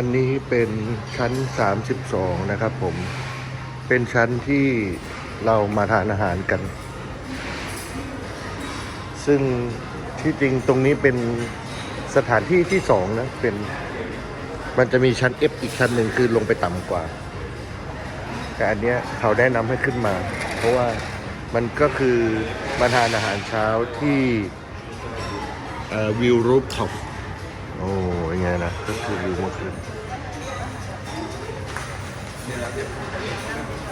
อันนี้เป็นชั้น 32 นะครับผม เป็นชั้นที่เรามาทานอาหารกัน ซึ่งที่จริงตรงนี้เป็นสถานที่ที่สองนะ เป็น มันจะมีชั้น F อีกชั้นหนึ่งคือลงไปต่ำกว่า แต่อันเนี้ยเขาแนะนำให้ขึ้นมา เพราะว่ามันก็คือมาทานอาหารเช้าที่วิวรูปท็อป โอ้ยไงนะก็คือวิวเมื่อคืนน้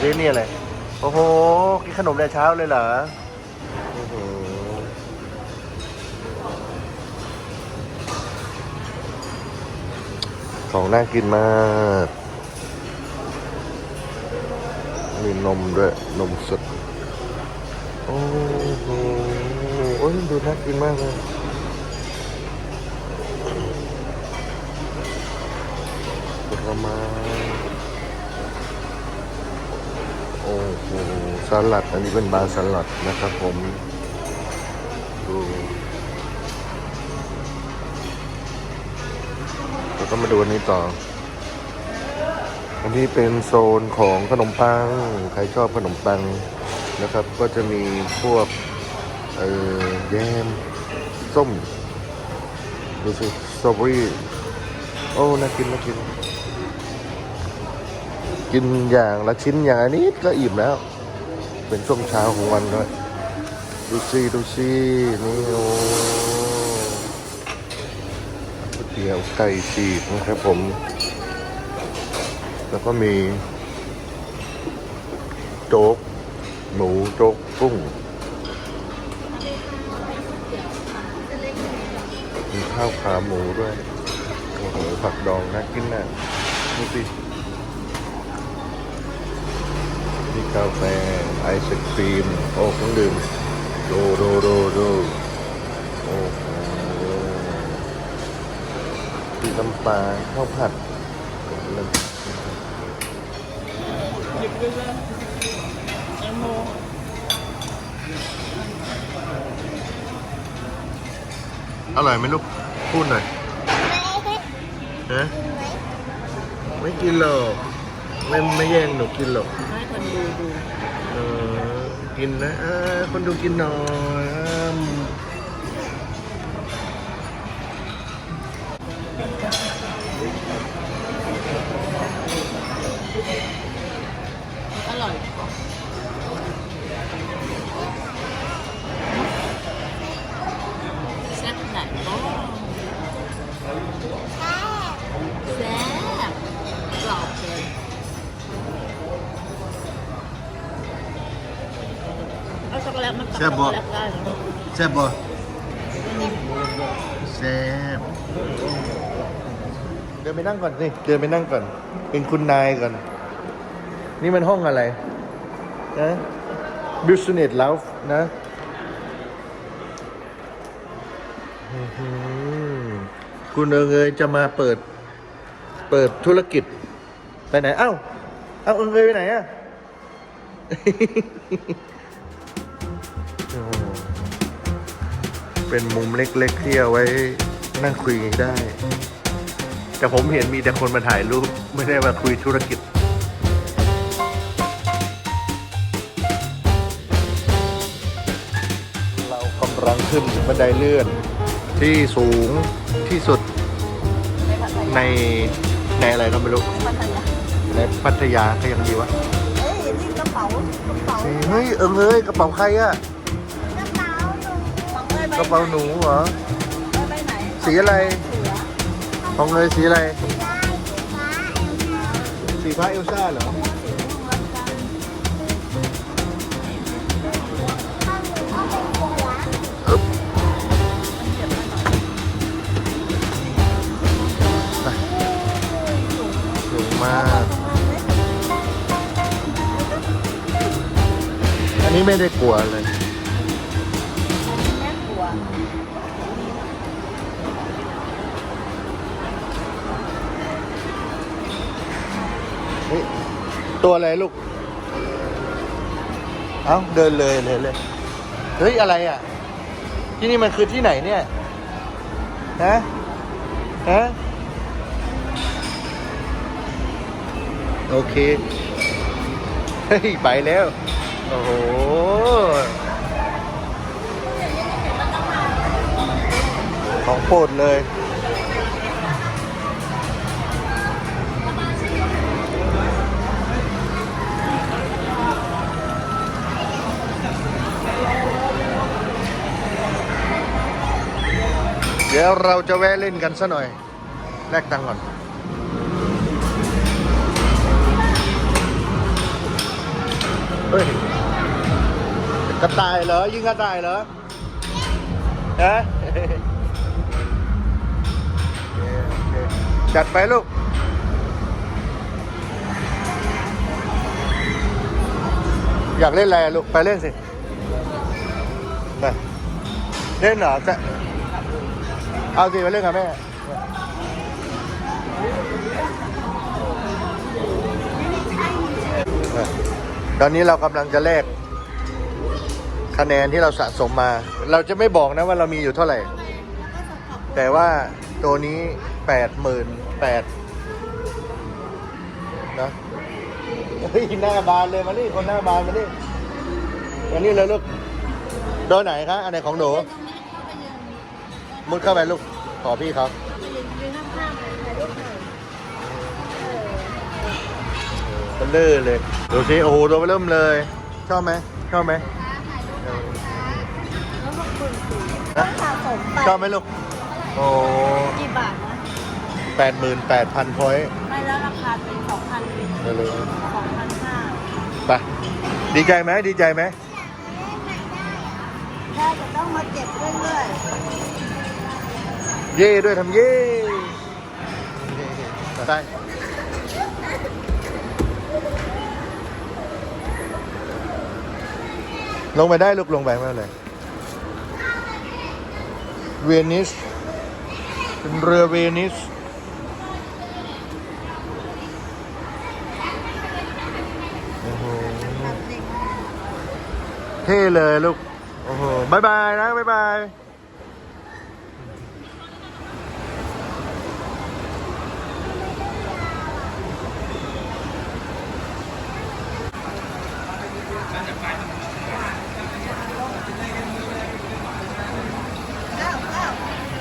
เดี๋ยวสินี่อะไร โอ้โห กินขนมแต่เช้าเลยเหรอโอ้โหของน่ากินมาก มีนมด้วย นมสด โอ้โหโอ้ยดูน่ากินมากเลยผลไม้โอ้โห สลัด อันนี้เป็นบาร์สลัดนะครับผมดูแล้วก็มาดูอันนี้ต่อ อันนี้เป็นโซนของขนมปัง ใครชอบขนมปังนะครับ ก็จะมีพวกเอ่อแยมส้มดูสิสตรอเบอรี่โอ้ น่ากินน่ากิน กินอย่างละชิ้นอย่างนนี้ก็อิ่มแล้ว เป็นช่วงเช้าของวันด้วยดูสิดูสินี่โอ้ก๋วยเตี๋ยวไก่ฉีกนะครับผม แล้วก็มี โจ๊ก หมูโจ๊กกุ้งมีข้าวขาหมูด้วยโอ้โหผักดองน่ากินน่ะดูสิมีกาแฟ ไอศครีม โอ้เครื่องดื่มโดโดโดโดโอ้โหมีน้ำปลาข้าวผัดน้ำหยิบด้วยเลยแตงโมอร่อยไหมลูก พูดหน่อยฮะไม่กินหรอก ไม่ไม่แย่งหนูกินหรอกให้คนดูดูเออ กินนะอ่าคนดูกินหน่อย เอาช็อกโกแลตมาตัดช็อกโกแลตได้เหรอแซ่บบ่แซ่บเดินไปนั่งก่อนสิเดินไปนั่งก่อน เป็นคุณนายก่อน นี่มันห้องอะไรนะ business lounge นะอื้อหือคุณเอิงเอยจะมาเปิด เปิดธุรกิจ ไปไหน เอ้า เอ้าเอิงเอยไปไหนอะ เป็นมุมเล็กๆที่เอาไว้นั่งคุยได้ แต่ผมเห็นมีแต่คนมาถ่ายรูป ไม่ได้มาคุยธุรกิจเรากำลังขึ้นบันไดเลื่อนที่สูงที่สุดในในอะไรก็ไม่รู้ในพัทยาก็ยังดีวะเอ้ยนี่กระเป๋ากระเป๋าเฮ้ยเอิงเอ้ยกระเป๋าใครอะ กระเป๋าหนูกระเป๋ากระเป๋าหนูเหรอไปไหนสีอะไรเสือของเลยสีอะไร สีฟ้าเอลซ่าเหรอ สูงมาก อันนี้ไม่ได้กลัวเลย ตัวอะไรลูก เอ้าเดินเลยเลยเลยเฮ้ยอะไรอะ ที่นี่มันคือที่ไหนเนี่ยฮะฮะโอเค เฮ้ย ไปแล้ว โอ้โหของโปรดเลย ดี๋ยวเราจะแวะเล่นกันซะหน่อย แลกตังค์ก่อน เฮ้ย กระต่ายเหรอ ยิงกระต่ายเหรอฮะโอเคโอเคจัดไปลูกอยากเล่นอะไรลูก ไปเล่นสิ ไป เล่นเหรอจะ เอาสิมาเล่นกับแม่ตอนนี้เรากำลังจะแลกคะแนนที่เราสะสมมา เราจะไม่บอกนะว่าเรามีอยู่เท่าไหร่ แต่ว่าตัวนี้แปดหมื่นแปดนะเฮ้ยหน้าบานเลยมานี่คนหน้าบานมานี่มานี่เลยลูกโดนไหนคะอันไหนของหนู มุดเข้าไปลูกขอพี่เขายืนข้างๆเลยถ่ายรูปหน่อยเออเป็นเลื่อเลยดูสิโอ้โหตัวเริ่มเลย ชอบไหมชอบไหมเออแล้วขอบคุณสิฮะสะสมไปชอบไหมลูก โอ้กี่บาทนะแปดหมื่นแปดพันพอยต์ไม่แล้วราคาเป็นสองพันไปเลยสองพันห้าไปดีใจไหมดีใจไหมถ้าจะต้องมาเจ็บเรื่อย เย่ด้วยทำเย่ไปลงไปได้ลูกลงไปไม่เป็นไรเวนิสเป็นเรือเวนิสโอ้โหเท่เลยลูก โอ้โหบายบายนะบายบาย ๆอ้าวอ้าว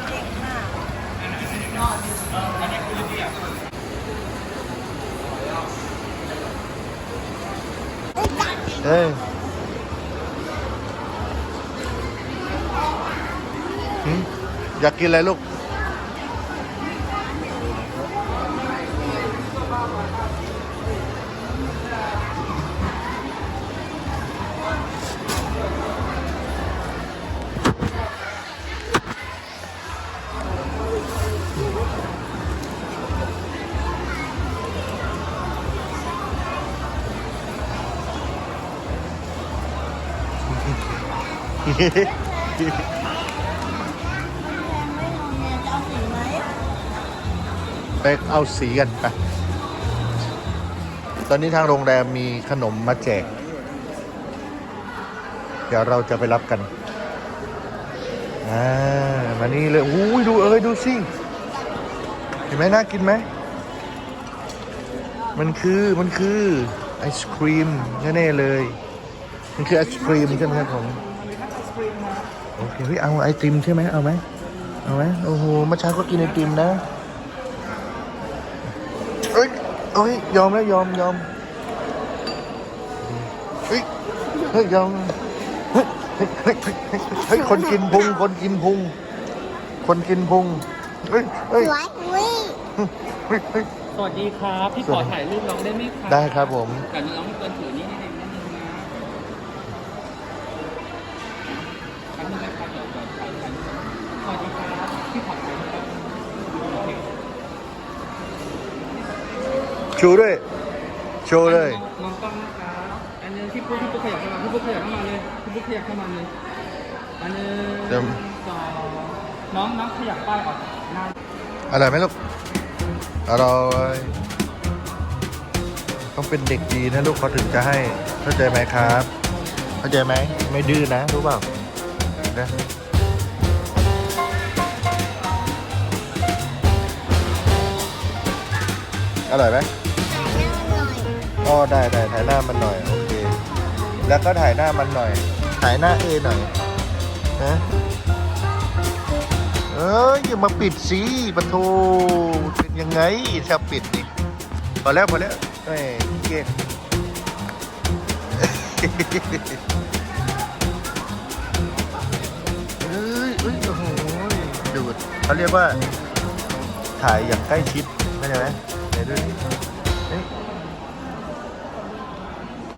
เก่งมาก เฮ้ยหึอยากกินอะไรลูก ไม่เอาเนี่ยจะเอาสีไหมไปเอาสีกันไป ตอนนี้ทางโรงแรมมีขนมมาแจก เดี๋ยวเราจะไปรับกัน อ่า มานี่เลยอุ้ยดูเอ้ยดูสิ เห็นไหมน่ากินไหม มันคือมันคือไอศครีมแน่ๆเลย มันคือไอศครีมใช่ไหมครับผม โอเคเฮ้ยเอาไอติมใช่ไหมเอาไหมเอาไหมโอ้โหเมื่อเช้าก็กินไอติมนะเอ้ยเอ้ยยอมแล้วยอมยอมเฮ้ยเฮ้ยยอมเฮ้ยเฮ้ยเฮ้ยเฮ้ยเฮ้ยเฮ้ยคนกินพุงคนกินพุง คนกินพุงเฮ้ยเฮ้ยสวยอุ้ยเฮ้ยเฮ้ยสวัสดีครับ พี่ขอถ่ายรูปน้องได้ไหมครับได้ครับผมแต่น้องไม่ควรถือนี่นิดนึงนิดนึ ชูด้วย โชว์เลย มองกล้องนะครับอันนึงพี่ปุ๊กพี่ปุ๊กขยับเข้ามาพี่ปุ๊กขยับเข้ามาเลยพี่ปุ๊กขยับเข้ามาเลย อันนึงเดี๋ยวสองน้องน้องขยับป้ายออกหน้าอร่อยไหมลูก อร่อย ต้องเป็นเด็กดีนะลูกเขาถึงจะให้ เข้าใจไหมครับ เข้าใจไหม ไม่ดื้อนะ รู้เปล่านะอร่อยไหม อ๋อได้ได้ถ่ายหน้ามันหน่อยโอเค แล้วก็ถ่ายหน้ามันหน่อย ถ่ายหน้าเอหน่อยนะเอ้ยอย่ามาปิดสิปะโทเป็นยังไงถ้าปิดนี่พอแล้วพอแล้วเอ้ยเก่งเอ้ยเอ้ยโอ้โหดูดเขาเรียกว่าถ่ายอย่างใกล้ชิดเข้าใจไหมไหนดูดิเอ้ย